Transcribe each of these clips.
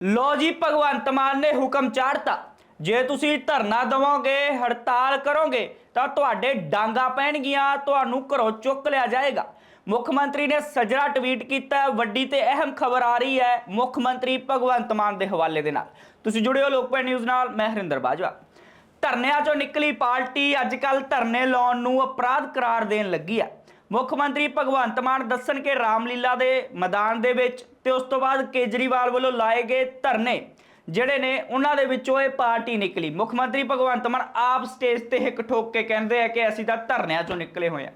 ਲੋ ਜੀ, ਭਗਵੰਤ ਮਾਨ ਨੇ ਹੁਕਮ ਚਾੜਤਾ ਜੇ ਤੁਸੀਂ ਧਰਨਾ ਦਵੋਗੇ, ਹੜਤਾਲ ਕਰੋਗੇ, ਤਾਂ ਤੁਹਾਡੇ ਡਾਂਗਾ ਪੈਣਗੀਆਂ, ਤੁਹਾਨੂੰ ਘਰੋਂ ਚੁੱਕ ਲਿਆ ਜਾਏਗਾ। ਮੁੱਖ ਮੰਤਰੀ ਨੇ ਸਜਰਾ ਟਵੀਟ ਕੀਤਾ, ਵੱਡੀ ਤੇ ਅਹਿਮ ਖਬਰ ਆ ਰਹੀ ਹੈ ਮੁੱਖ ਮੰਤਰੀ ਭਗਵੰਤ ਮਾਨ ਦੇ ਹਵਾਲੇ ਦੇ ਨਾਲ। ਤੁਸੀਂ ਜੁੜਿਓ ਲੋਕਪਾਲ ਨਿਊਜ਼ ਨਾਲ, ਮੈਂ ਹਰਿੰਦਰ ਬਾਜਵਾ। ਧਰਨਿਆਂ ਚੋਂ ਨਿਕਲੀ ਪਾਰਟੀ ਅੱਜ ਕੱਲ ਧਰਨੇ ਲਾਉਣ ਨੂੰ ਅਪਰਾਧ ਕਰਾਰ ਦੇਣ ਲੱਗੀ ਹੈ। ਮੁੱਖ ਮੰਤਰੀ ਭਗਵੰਤ ਮਾਨ ਦੱਸਣ ਕਿ ਰਾਮਲੀਲਾ ਦੇ ਮੈਦਾਨ ਦੇ ਵਿੱਚ ਤੇ ਉਸ ਤੋਂ ਬਾਅਦ ਕੇਜਰੀਵਾਲ ਵੱਲੋਂ ਲਾਏ ਗਏ ਧਰਨੇ, ਜਿਹੜੇ ਨੇ ਉਹਨਾਂ ਦੇ ਵਿੱਚੋਂ ਇਹ ਪਾਰਟੀ ਨਿਕਲੀ। ਮੁੱਖ ਮੰਤਰੀ ਭਗਵੰਤ ਮਾਨ ਆਪ ਸਟੇਜ ਤੇ ਹਿੱਕ ਠੋਕ ਕੇ ਕਹਿੰਦੇ ਆ ਕਿ ਅਸੀਂ ਤਾਂ ਧਰਨਿਆਂ ਚੋਂ ਨਿਕਲੇ ਹੋਏ ਆ।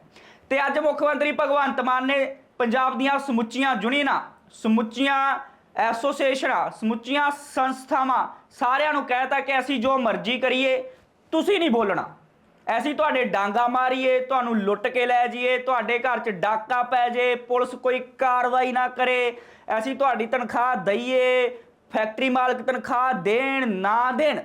ਤੇ ਅੱਜ ਮੁੱਖ ਮੰਤਰੀ ਭਗਵੰਤ ਮਾਨ ਨੇ ਪੰਜਾਬ ਦੀਆਂ ਸਮੁੱਚੀਆਂ ਯੂਨੀਅਨਾਂ, ਸਮੁੱਚੀਆਂ ਐਸੋਸੀਏਸ਼ਨਾਂ, ਸਮੁੱਚੀਆਂ ਸੰਸਥਾਵਾਂ ਸਾਰਿਆਂ ਨੂੰ ਕਹਿਤਾ ਕਿ ਅਸੀਂ ਜੋ ਮਰਜ਼ੀ ਕਰੀਏ, ਤੁਸੀਂ ਨਹੀਂ ਬੋਲਣਾ। ਅਸੀਂ ਤੁਹਾਡੇ ਡਾਂਗਾ ਮਾਰੀਏ, ਤੁਹਾਨੂੰ ਲੁੱਟ ਕੇ ਲੈ ਜਾਈਏ, ਤੁਹਾਡੇ ਘਰ 'ਚ ਡਾਕਾ ਪੈ ਜੇ, ਪੁਲਿਸ ਕੋਈ ਕਾਰਵਾਈ ਨਾ ਕਰੇ, ਅਸੀਂ ਤੁਹਾਡੀ ਤਨਖਾਹ ਦਈਏ, ਫੈਕਟਰੀ ਮਾਲਕ ਤਨਖਾਹ ਦੇਣ, ਨਾ ਦੇਣ।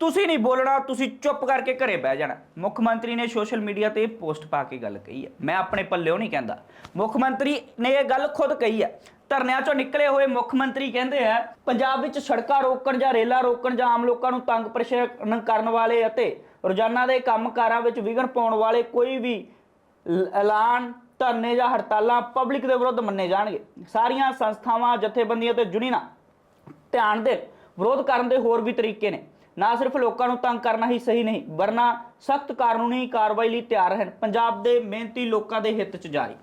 ਤੁਸੀਂ ਨਹੀਂ ਬੋਲਣਾ, ਤੁਸੀਂ ਚੁੱਪ ਕਰਕੇ ਘਰੇ ਬਹਿ ਜਾਣਾ। ਮੁੱਖ ਮੰਤਰੀ ਨੇ ਸੋਸ਼ਲ ਮੀਡੀਆ ਤੇ ਪੋਸਟ ਪਾ ਕੇ ਗੱਲ ਕਹੀ ਹੈ। ਮੈਂ ਆਪਣੇ ਪੱਲਿਓ ਨਹੀਂ ਕਹਿੰਦਾ। ਮੁੱਖ ਮੰਤਰੀ ਨੇ ਇਹ ਗੱਲ ਖੁਦ ਕਹੀ ਹੈ। ਧਰਨਿਆਂ ਚੋਂ ਨਿਕਲੇ ਹੋਏ ਮੁੱਖ ਮੰਤਰੀ ਕਹਿੰਦੇ ਆ ਪੰਜਾਬ ਵਿੱਚ ਸੜਕਾਂ ਰੋਕਣ ਜਾਂ ਰੇਲਾਂ ਰੋਕਣ ਜਾਂ ਆਮ ਲੋਕਾਂ ਨੂੰ ਤੰਗ ਪਰੇਸ਼ਾਨ ਕਰਨ ਵਾਲੇ ਅਤੇ ਰੋਜ਼ਾਨਾ ਦੇ ਕੰਮਕਾਰਾਂ ਵਿੱਚ ਵਿਘਨ ਪਾਉਣ ਵਾਲੇ ਕੋਈ ਵੀ ਐਲਾਨ, ਧਰਨੇ ਜਾਂ ਹੜਤਾਲਾਂ ਪਬਲਿਕ ਦੇ ਵਿਰੁੱਧ ਮੰਨੇ ਜਾਣਗੇ। ਸਾਰੀਆਂ ਸੰਸਥਾਵਾਂ, ਜਥੇਬੰਦੀਆਂ ਤੇ ਯੂਨੀਅਨਾਂ ਧਿਆਨ ਦੇ ਵਿਰੋਧ ਕਰਨ ਦੇ ਹੋਰ ਵੀ ਤਰੀਕੇ ਨੇ। ਨਾ ਸਿਰਫ ਲੋਕਾਂ ਨੂੰ ਤੰਗ ਕਰਨਾ ਹੀ ਸਹੀ ਨਹੀਂ, ਵਰਨਾ ਸਖਤ ਕਾਨੂੰਨੀ ਕਾਰਵਾਈ ਲਈ ਤਿਆਰ ਹਨ ਪੰਜਾਬ ਦੇ ਮਿਹਨਤੀ ਲੋਕਾਂ ਦੇ ਹਿੱਤ 'ਚ ਜਾਰੀ।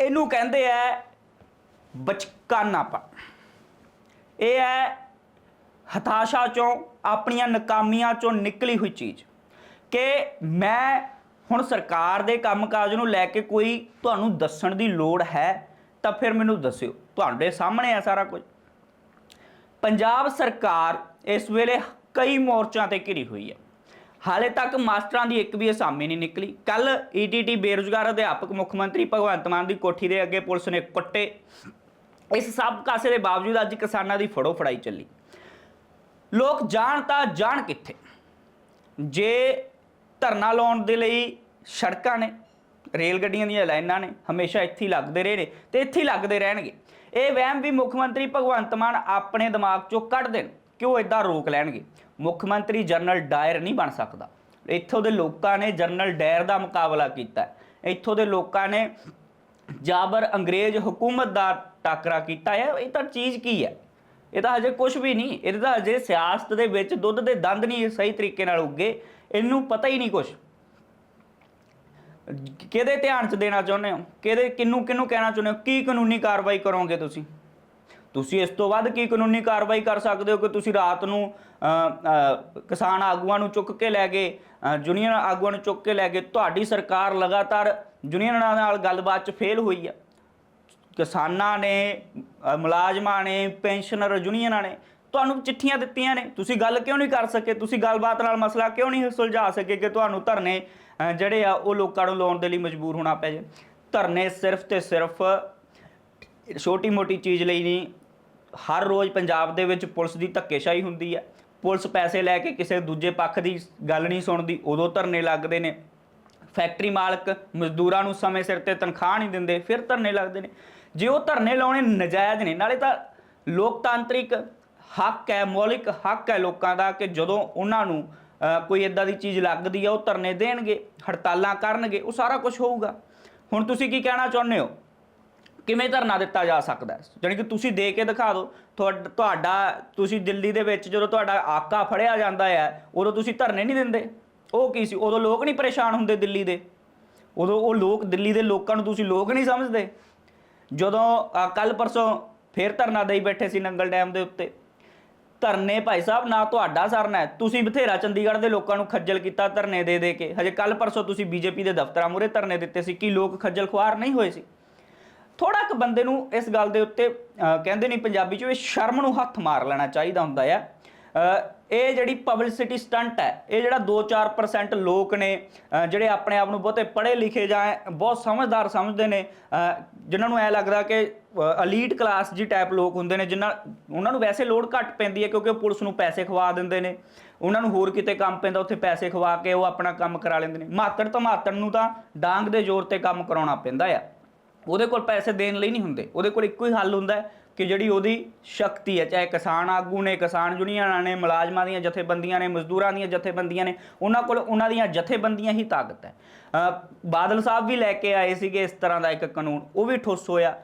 ਇਹਨੂੰ ਕਹਿੰਦੇ ਆ ਬਚਕਾਨਾਪਾ। ਇਹ ਹੈ ਹਤਾਸ਼ਾ ਚੋਂ, ਆਪਣੀਆਂ ਨਾਕਾਮੀਆਂ ਚੋਂ ਨਿਕਲੀ ਹੋਈ ਚੀਜ਼। ਕਿ ਮੈਂ ਹੁਣ ਸਰਕਾਰ ਦੇ ਕੰਮਕਾਜ ਨੂੰ ਲੈ ਕੇ ਕੋਈ ਤੁਹਾਨੂੰ ਦੱਸਣ ਦੀ ਲੋੜ ਹੈ, ਤਾਂ ਫਿਰ ਮੈਨੂੰ ਦੱਸਿਓ। ਤੁਹਾਡੇ ਸਾਹਮਣੇ ਆ ਸਾਰਾ ਕੁਝ। ਪੰਜਾਬ ਸਰਕਾਰ ਇਸ ਵੇਲੇ ਕਈ ਮੋਰਚਾਂ ਤੇ ਘਿਰੀ ਹੋਈ ਹੈ। ਹਾਲੇ ਤੱਕ ਮਾਸਟਰਾਂ ਦੀ ਇੱਕ ਵੀ ਅਸਾਮੀ ਨਹੀਂ ਨਿਕਲੀ। ਕੱਲ ਈਟੀਟੀ ਬੇਰੁਜ਼ਗਾਰ ਅਧਿਆਪਕ ਮੁੱਖ ਮੰਤਰੀ ਭਗਵੰਤ ਮਾਨ ਦੀ ਕੋਠੀ ਦੇ ਅੱਗੇ ਪੁਲਿਸ ਨੇ ਕੁੱਟੇ। ਇਸ ਸਭ ਕਾਸੇ ਦੇ ਬਾਵਜੂਦ ਅੱਜ ਕਿਸਾਨਾਂ ਦੀ ਫੜੋ ਫੜਾਈ ਚੱਲੀ। ਲੋਕ ਜਾਣ ਤਾਂ ਜਾਣ ਕਿੱਥੇ? ਜੇ ਧਰਨਾ ਲਾਉਣ ਦੇ ਲਈ ਸੜਕਾਂ ਨੇ ਰੇਲ ਗੱਡੀਆਂ ਦੀਆਂ ਲਾਈਨਾਂ ਨੇ, ਹਮੇਸ਼ਾ ਇੱਥੇ ਹੀ ਲੱਗਦੇ ਰਹੇ ਨੇ ਤੇ ਇੱਥੇ ਹੀ ਲੱਗਦੇ ਰਹਿਣਗੇ। ਇਹ ਵਹਿਮ ਵੀ ਮੁੱਖ ਮੰਤਰੀ ਭਗਵੰਤ ਮਾਨ ਆਪਣੇ ਦਿਮਾਗ ਚੋਂ ਕੱਢ ਦੇਣ ਕਿ ਉਹ ਇਦਾਂ ਰੋਕ ਲੈਣਗੇ। ਮੁੱਖ ਮੰਤਰੀ ਜਨਰਲ ਡਾਇਰ ਨਹੀਂ ਬਣ ਸਕਦਾ। ਇੱਥੋਂ ਦੇ ਲੋਕਾਂ ਨੇ ਜਨਰਲ ਡਾਇਰ ਦਾ ਮੁਕਾਬਲਾ ਕੀਤਾ। ਇੱਥੋਂ ਦੇ ਲੋਕਾਂ ਨੇ ਜਾਬਰ ਅੰਗਰੇਜ਼ ਹਕੂਮਤ ਦਾ ਟਾਕਰਾ ਕੀਤਾ ਹੈ। ਇਹ ਤਾਂ ਚੀਜ਼ ਕੀ ਹੈ? ਇਹ ਤਾਂ ਹਜੇ ਕੁਝ ਵੀ ਨਹੀਂ ਇਹ ਤਾਂ ਹਜੇ ਸਿਆਸਤ ਦੇ ਵਿੱਚ ਦੁੱਧ ਦੇ ਦੰਦ ਨਹੀਂ ਸਹੀ ਤਰੀਕੇ ਨਾਲ ਉੱਗੇ ਇਹਨੂੰ ਪਤਾ ਹੀ ਨਹੀਂ ਕੁਝ ਕਿਹਦੇ ਧਿਆਨ 'ਚ ਦੇਣਾ ਚਾਹੁੰਦੇ ਹੋ? ਕਿਹਦੇ ਕਿੰਨੂੰ ਕਿੰਨੂੰ ਕਹਿਣਾ ਚਾਹੁੰਦੇ ਹੋ? ਕੀ ਕਾਨੂੰਨੀ ਕਾਰਵਾਈ ਕਰੋਗੇ ਤੁਸੀਂ? ਤੁਸੀਂ ਇਸ ਤੋਂ ਬਾਅਦ ਕੀ ਕਾਨੂੰਨੀ ਕਾਰਵਾਈ ਕਰ ਸਕਦੇ ਹੋ ਕਿ ਤੁਸੀਂ ਰਾਤ ਨੂੰ ਕਿਸਾਨ ਆਗੂਆਂ ਨੂੰ ਚੁੱਕ ਕੇ ਲੈ ਗਏ ਅ, ਯੂਨੀਅਨ ਆਗੂਆਂ ਨੂੰ ਚੁੱਕ ਕੇ ਲੈ ਗਏ? ਤੁਹਾਡੀ ਸਰਕਾਰ ਲਗਾਤਾਰ ਯੂਨੀਅਨਾਂ ਨਾਲ ਗੱਲਬਾਤ 'ਚ ਫੇਲ ਹੋਈ ਹੈ ਕਿਸਾਨਾਂ ਨੇ ਅ, ਮੁਲਾਜ਼ਮਾਂ ਨੇ ਪੈਨਸ਼ਨਰ ਯੂਨੀਅਨਾਂ ਨੇ ਤੁਹਾਨੂੰ ਚਿੱਠੀਆਂ ਦਿੱਤੀਆਂ ਨੇ। ਤੁਸੀਂ ਗੱਲ ਕਿਉਂ ਨਹੀਂ ਕਰ ਸਕੇ? ਤੁਸੀਂ ਗੱਲਬਾਤ ਨਾਲ ਮਸਲਾ ਕਿਉਂ ਨਹੀਂ ਸੁਲਝਾ ਸਕੇ ਕਿ ਤੁਹਾਨੂੰ ਧਰਨੇ ਅ, ਜਿਹੜੇ ਆ ਉਹ ਲੋਕਾਂ ਨੂੰ ਲਾਉਣ ਦੇ ਲਈ ਮਜਬੂਰ ਹੋਣਾ ਪੈ ਜੇ? ਧਰਨੇ ਸਿਰਫ ਤੇ ਸਿਰਫ ਛੋਟੀ ਮੋਟੀ ਚੀਜ਼ ਲਈ ਨਹੀਂ। ਹਰ ਰੋਜ਼ ਪੰਜਾਬ ਦੇ ਵਿੱਚ ਪੁਲਿਸ ਦੀ ਧੱਕੇਸ਼ਾਹੀ ਹੁੰਦੀ ਹੈ ਪੁਲਿਸ ਪੈਸੇ ਲੈ ਕੇ ਕਿਸੇ ਦੂਜੇ ਪੱਖ ਦੀ ਗੱਲ ਨਹੀਂ ਸੁਣਦੀ ਉਦੋਂ ਧਰਨੇ ਲੱਗਦੇ ਨੇ। ਫੈਕਟਰੀ ਮਾਲਕ ਮਜ਼ਦੂਰਾਂ ਨੂੰ ਸਮੇਂ ਸਿਰ ਤੇ ਤਨਖਾਹ ਨਹੀਂ ਦਿੰਦੇ, ਫਿਰ ਧਰਨੇ ਲੱਗਦੇ ਨੇ। ਜੇ ਉਹ ਧਰਨੇ ਲਾਉਣੇ ਨਜਾਇਜ਼ ਨੇ, ਨਾਲੇ ਤਾਂ ਲੋਕਤਾਂਤਰਿਕ ਹੱਕ ਹੈ, ਮੌਲਿਕ ਹੱਕ ਹੈ ਲੋਕਾਂ ਦਾ ਕਿ ਜਦੋਂ ਉਹਨਾਂ ਨੂੰ ਕੋਈ ਇਦਾਂ ਦੀ ਚੀਜ਼ ਲੱਗਦੀ ਹੈ, ਉਹ ਧਰਨੇ ਦੇਣਗੇ, ਹੜਤਾਲਾਂ ਕਰਨਗੇ, ਉਹ ਸਾਰਾ ਕੁਝ ਹੋਊਗਾ। ਹੁਣ ਤੁਸੀਂ ਕੀ ਕਹਿਣਾ ਚਾਹੁੰਦੇ ਹੋ? ਕਿਵੇਂ ਧਰਨਾ ਦਿੱਤਾ ਜਾ ਸਕਦਾ ਹੈ? ਜਾਣੀ ਕਿ ਤੁਸੀਂ ਦੇ ਕੇ ਦਿਖਾ ਦਿਓ, ਤੁਹਾਡ- ਤੁਹਾਡਾ, ਤੁਸੀਂ ਦਿੱਲੀ ਦੇ ਵਿੱਚ ਜਦੋਂ ਤੁਹਾਡਾ ਆਕਾ ਫੜਿਆ ਜਾਂਦਾ ਹੈ, ਉਦੋਂ ਤੁਸੀਂ ਧਰਨੇ ਨਹੀਂ ਦਿੰਦੇ। ਉਹ ਕੀ ਸੀ? ਉਦੋਂ ਲੋਕ ਨਹੀਂ ਪਰੇਸ਼ਾਨ ਹੁੰਦੇ ਦਿੱਲੀ ਦੇ। ਉਦੋਂ ਉਹ ਲੋਕ, ਦਿੱਲੀ ਦੇ ਲੋਕਾਂ ਨੂੰ ਤੁਸੀਂ ਲੋਕ ਨਹੀਂ ਸਮਝਦੇ। ਜਦੋਂ ਕੱਲ ਪਰਸੋਂ ਫੇਰ ਧਰਨਾ ਦੇਈ ਬੈਠੇ ਸੀ ਨੰਗਲ ਡੈਮ ਦੇ ਉੱਤੇ। ਧਰਨੇ ਭਾਈ ਸਾਹਿਬ, ਨਾ ਤੁਹਾਡਾ ਸਰਨਾ ਹੈ। ਤੁਸੀਂ ਬਥੇਰਾ ਚੰਡੀਗੜ੍ਹ ਦੇ ਲੋਕਾਂ ਨੂੰ ਖੱਜਲ ਕੀਤਾ ਧਰਨੇ ਦੇ ਦੇ ਕੇ। ਹਜੇ ਕੱਲ ਪਰਸੋਂ ਤੁਸੀਂ ਬੀਜੇਪੀ ਦੇ ਦਫ਼ਤਰਾਂ ਮੂਹਰੇ ਧਰਨੇ ਦਿੱਤੇ ਸੀ ਕੀ ਲੋਕ ਖੱਜਲ ਖੁਆਰ ਨਹੀਂ ਹੋਏ ਸੀ। ਥੋੜਾ ਕੁ ਬੰਦੇ ਨੂੰ ਇਸ ਗੱਲ ਦੇ ਉੱਤੇ ਕਹਿੰਦੇ ਨਹੀਂ ਪੰਜਾਬੀ ਚ ਇਹ ਸ਼ਰਮ ਨੂੰ ਹੱਥ ਮਾਰ ਲੈਣਾ ਚਾਹੀਦਾ ਹੁੰਦਾ ਆ। ਇਹ ਜਿਹੜੀ ਪਬਲਿਸਿਟੀ ਸਟੰਟ ਹੈ ਇਹ ਜਿਹੜਾ 2-4% ਲੋਕ ਨੇ ਜਿਹੜੇ ਆਪਣੇ ਆਪ ਨੂੰ ਬਹੁਤੇ ਪੜ੍ਹੇ ਲਿਖੇ ਜਾਂ ਬਹੁਤ ਸਮਝਦਾਰ ਸਮਝਦੇ ਨੇ ਅਹ, ਜਿਨ੍ਹਾਂ ਨੂੰ ਐ ਲੱਗਦਾ ਕਿ ਅਲੀਟ ਕਲਾਸ ਜੀ ਟਾਈਪ ਲੋਕ ਹੁੰਦੇ ਨੇ ਜਿਨ੍ਹਾਂ ਉਹਨਾਂ ਨੂੰ ਵੈਸੇ ਲੋਡ ਘੱਟ ਪੈਂਦੀ ਹੈ ਕਿਉਂਕਿ ਉਹ ਪੁਲਿਸ ਨੂੰ ਪੈਸੇ ਖਵਾ ਦਿੰਦੇ ਨੇ। ਉਹਨਾਂ ਨੂੰ ਹੋਰ ਕਿਤੇ ਕੰਮ ਪੈਂਦਾ ਉੱਥੇ ਪੈਸੇ ਖਵਾ ਕੇ ਉਹ ਆਪਣਾ ਕੰਮ ਕਰਾ ਲੈਂਦੇ ਨੇ। ਮਾਤੜ ਤੋਂ ਨੂੰ ਤਾਂ ਡਾਂਗ ਦੇ ਜ਼ੋਰ ਤੇ ਕੰਮ ਕਰਾਉਣਾ ਪੈਂਦਾ ਆ। ਉਹਦੇ ਕੋਲ ਪੈਸੇ ਦੇਣ ਲਈ ਨਹੀਂ ਹੁੰਦੇ। ਉਹਦੇ ਕੋਲ ਇੱਕੋ ਹੀ ਹੱਲ ਹੁੰਦਾ ਕਿ ਜਿਹੜੀ ਉਹਦੀ ਸ਼ਕਤੀ ਹੈ, ਚਾਹੇ ਕਿਸਾਨ ਆਗੂ ਨੇ, ਕਿਸਾਨ ਯੂਨੀਅਨਾਂ ਨੇ, ਮੁਲਾਜ਼ਮਾਂ ਦੀਆਂ ਜਥੇਬੰਦੀਆਂ ਨੇ, ਮਜ਼ਦੂਰਾਂ ਦੀਆਂ ਜਥੇਬੰਦੀਆਂ ਨੇ, ਉਹਨਾਂ ਕੋਲ ਉਹਨਾਂ ਦੀਆਂ ਜਥੇਬੰਦੀਆਂ ਹੀ ਤਾਕਤ ਹੈ। ਬਾਦਲ ਸਾਹਿਬ ਵੀ ਲੈ ਕੇ ਆਏ ਸੀਗੇ ਇਸ ਤਰ੍ਹਾਂ ਦਾ ਇੱਕ ਕਾਨੂੰਨ, ਉਹ ਵੀ ਠੁੱਸ ਹੋਇਆ।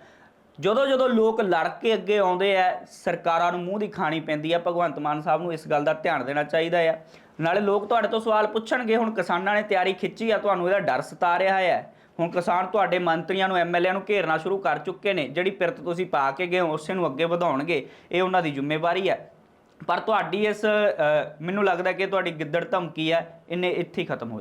ਜਦੋਂ ਜਦੋਂ ਲੋਕ ਲੜ ਕੇ ਅੱਗੇ ਆਉਂਦੇ ਆ, ਸਰਕਾਰਾਂ ਨੂੰ ਮੂੰਹ ਦੀ ਖਾਣੀ ਪੈਂਦੀ ਆ, ਭਗਵੰਤ ਮਾਨ ਸਾਹਿਬ ਨੂੰ ਇਸ ਗੱਲ ਦਾ ਧਿਆਨ ਦੇਣਾ ਚਾਹੀਦਾ ਆ। ਨਾਲੇ ਲੋਕ ਤੁਹਾਡੇ ਤੋਂ ਸਵਾਲ ਪੁੱਛਣਗੇ, ਹੁਣ ਕਿਸਾਨਾਂ ਨੇ ਤਿਆਰੀ ਖਿੱਚੀ ਆ, ਤੁਹਾਨੂੰ ਇਹਦਾ ਡਰ ਸਤਾ ਰਿਹਾ ਹੈ ਹੁਣ ਕਿਸਾਨ ਤੁਹਾਡੇ ਮੰਤਰੀਆਂ ਨੂੰ ਐਮਐਲਏ ਨੂੰ ਘੇਰਨਾ ਸ਼ੁਰੂ ਕਰ ਚੁੱਕੇ ਨੇ, ਜਿਹੜੀ ਪਿਰਤ ਤੁਸੀਂ ਪਾ ਕੇ ਗਏ ਹੋ, ਉਸੇ ਨੂੰ ਅੱਗੇ ਵਧਾਉਣਗੇ, ਇਹ ਉਹਨਾਂ ਦੀ ਜ਼ਿੰਮੇਵਾਰੀ ਹੈ। ਪਰ ਤੁਹਾਡੀ ਇਸ ਮੈਨੂੰ ਲੱਗਦਾ ਕਿ ਤੁਹਾਡੀ ਗਿੱਦੜ ਧਮਕੀ ਹੈ ਇਹਨੇ ਇੱਥੇ ਹੀ ਖਤਮ ਹੋ ਜਾਣਾ।